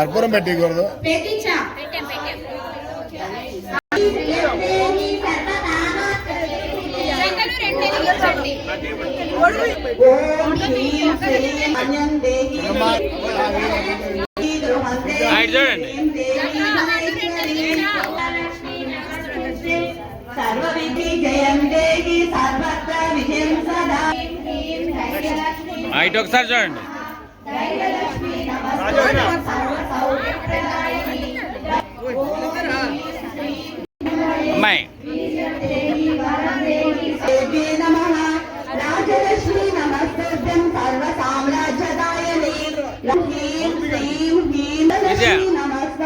కర్పూరం పెట్టకూడదు. చూడండి సర్వవిధి జయం దేహి సర్వత్ర విజయం సదా ఇటు ఒకసారి చూడండి.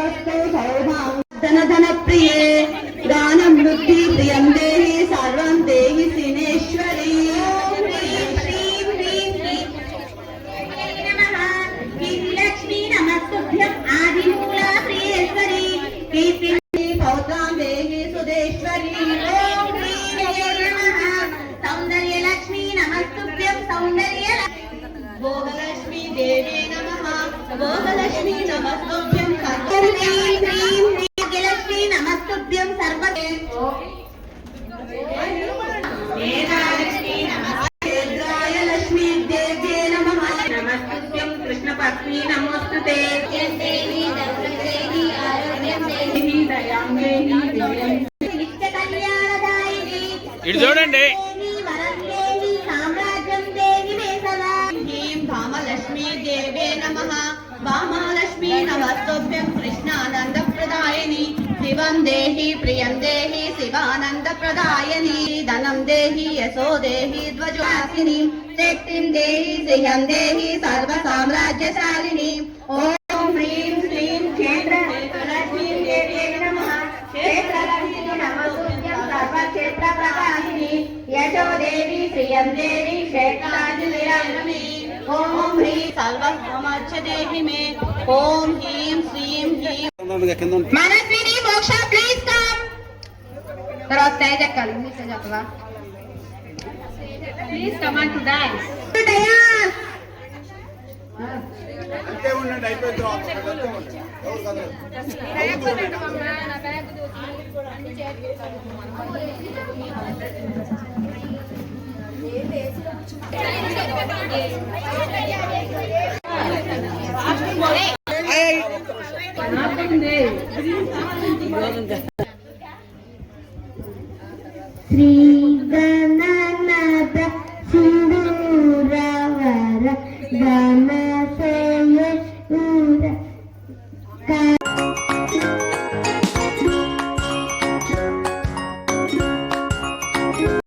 నమస్తస్తే సౌభాం ధన ధన ప్రియే గానం వృద్ధి ప్రియం దేహి సర్వం దేహి సినేశ్వరి. ఓం పౌత్రాం దేహి సౌందర్య లక్ష్మీ నమస్తుభ్యం సౌందర్య భోగలక్ష్మీ భోగలక్ష్మీ నమస్తుభ్యం పత్ని నమోస్తుతే ఇటు చూడండి. సామ్రాజ్యం దేవి భామలక్ష్మీ దేవే నమ. భామ శివం దేహి ప్రియం దేహి శివానంద ప్రదాయని ధనం దేహి యశో దేహి ధ్వజాసిని శక్తిం దేహి శ్రియం దేహి సర్వ సామ్రాజ్యశాలిని ఓం హ్రీం శ్రీం క్షేత్ర లక్ష్మీ దేవ్యే నమః క్షేత్రలక్ష్మీ నమస్తుభ్యం సర్వక్షేత్ర ప్రకాశిని యశో దేవి శ్రియం దేవి క్షేత్రాజులిరమి ఓం హ్రీం సర్వసమర్చ దేవి మే ఓం హ్రీం శ్రీం హ్రీం మనస్విని మోక్ష ప్లీజ్ కమ్ తర్వాత స్టేజ్ ఎక్కాలి. ఇంగ్లీష్ చెప్పవా please come on to dance dais అంతే ఉండండి అయిపోయింది. శ్రీ